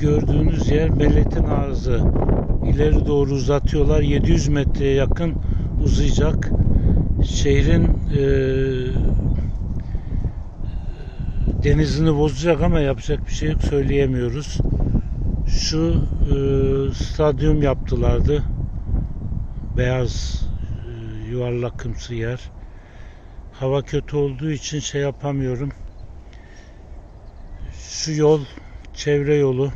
Gördüğünüz yer Mellet'in ağzı. İleri doğru uzatıyorlar. 700 metreye yakın uzayacak. Şehrin eee, denizini bozacak ama yapacak bir şey yok söyleyemiyoruz. Şu eee, stadyum yaptılardı. Beyaz eee, yuvarlakımsı yer. Hava kötü olduğu için şey yapamıyorum. Şu yol çevre yolu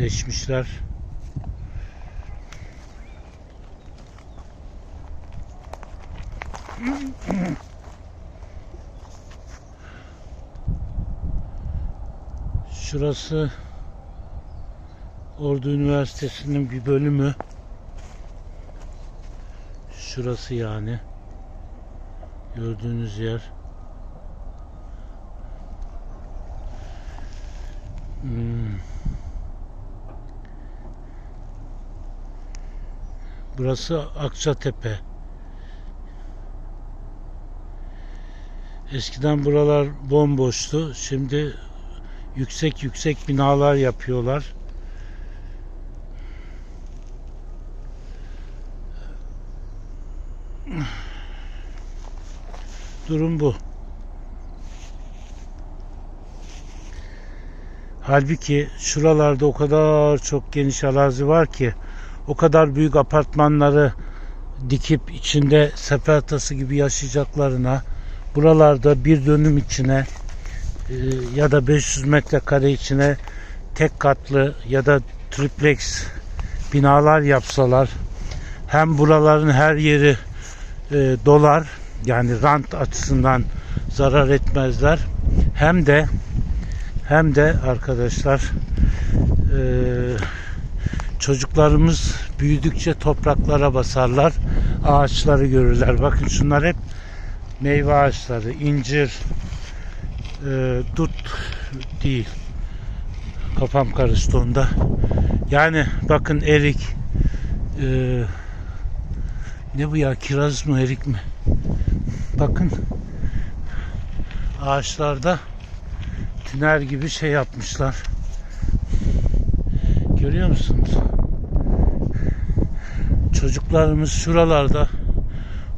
eşmişler. Şurası Ordu Üniversitesi'nin bir bölümü. Şurası yani. Gördüğünüz yer. Hmm. Burası Akçatepe. Eskiden buralar bomboştu. Şimdi yüksek yüksek binalar yapıyorlar. Durum bu. Halbuki şuralarda o kadar çok geniş arazi var ki o kadar büyük apartmanları dikip içinde sefer tası gibi yaşayacaklarına buralarda bir dönüm içine e, ya da 500 metrekare içine tek katlı ya da triplex binalar yapsalar hem buraların her yeri e, dolar yani rant açısından zarar etmezler hem de hem de arkadaşlar e, çocuklarımız büyüdükçe topraklara basarlar ağaçları görürler. Bakın şunlar hep meyve ağaçları incir e, dut değil. Kafam karıştı onda. Yani bakın erik e, ne bu ya kiraz mı erik mi? Bakın ağaçlarda tünel gibi şey yapmışlar görüyor musunuz? Çocuklarımız şuralarda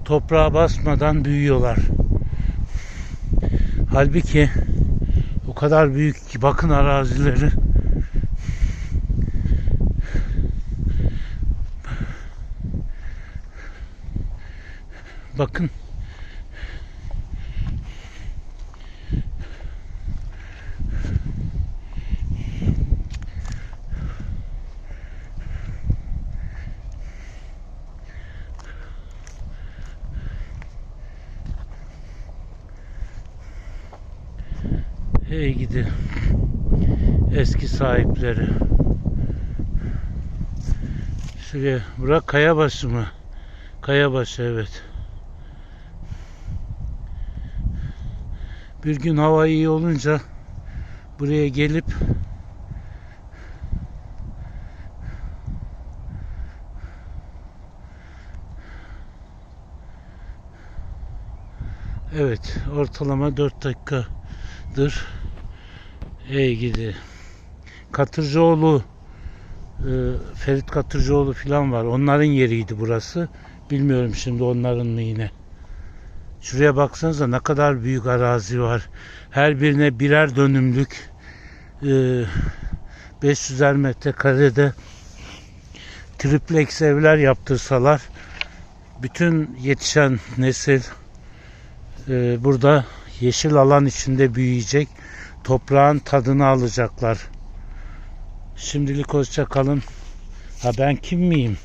toprağa basmadan büyüyorlar. Halbuki o kadar büyük ki bakın arazileri. Bakın Hey gidi eski sahipleri. Şuraya bırak Kayabaşı mı? Kayabaşı evet. Bir gün hava iyi olunca buraya gelip Evet ortalama 4 dakikadır Ey gidi. Katırcıoğlu e, Ferit Katırcıoğlu filan var. Onların yeriydi burası. Bilmiyorum şimdi onların mı yine. Şuraya baksanıza ne kadar büyük arazi var. Her birine birer dönümlük e, 500'er metrekarede triplex evler yaptırsalar bütün yetişen nesil e, burada yeşil alan içinde büyüyecek toprağın tadını alacaklar. Şimdilik hoşça kalın. Ha ben kim miyim?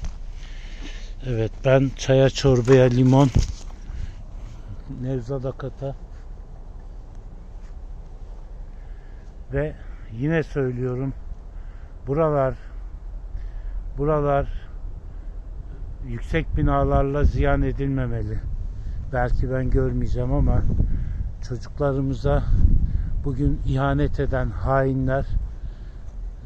Evet ben çaya çorbaya limon Nevzat Akat'a ve yine söylüyorum buralar buralar yüksek binalarla ziyan edilmemeli. Belki ben görmeyeceğim ama çocuklarımıza bugün ihanet eden hainler